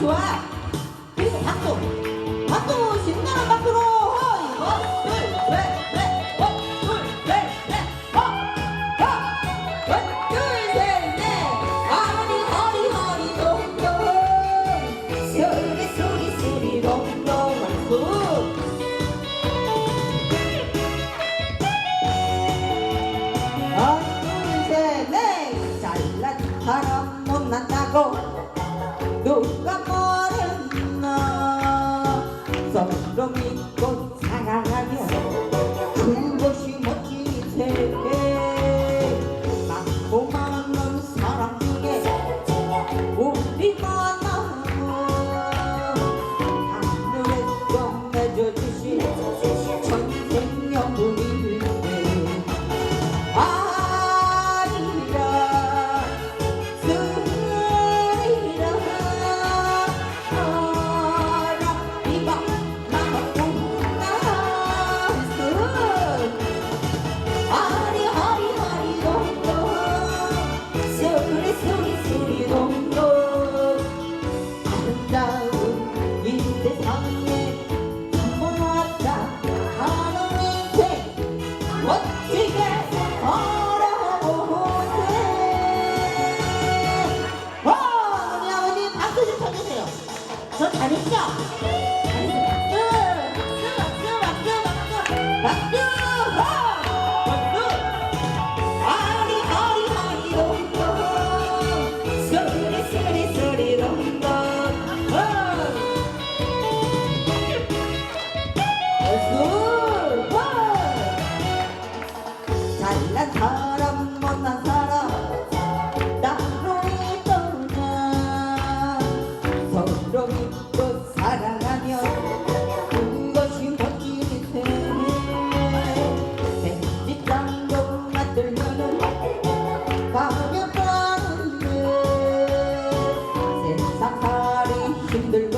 좋아. 그리고 박수. 박수 신나는 박수로 허이 원, 둘, 셋, 넷, 원, 둘, 셋, 넷, 허, 허, 원, 둘, 셋, 넷. 허리 허리 허리 동동. 소리 소리 소리 동동. 박수. 하나 둘셋넷 잘난 사람 못 난다고 잘난 사 힘들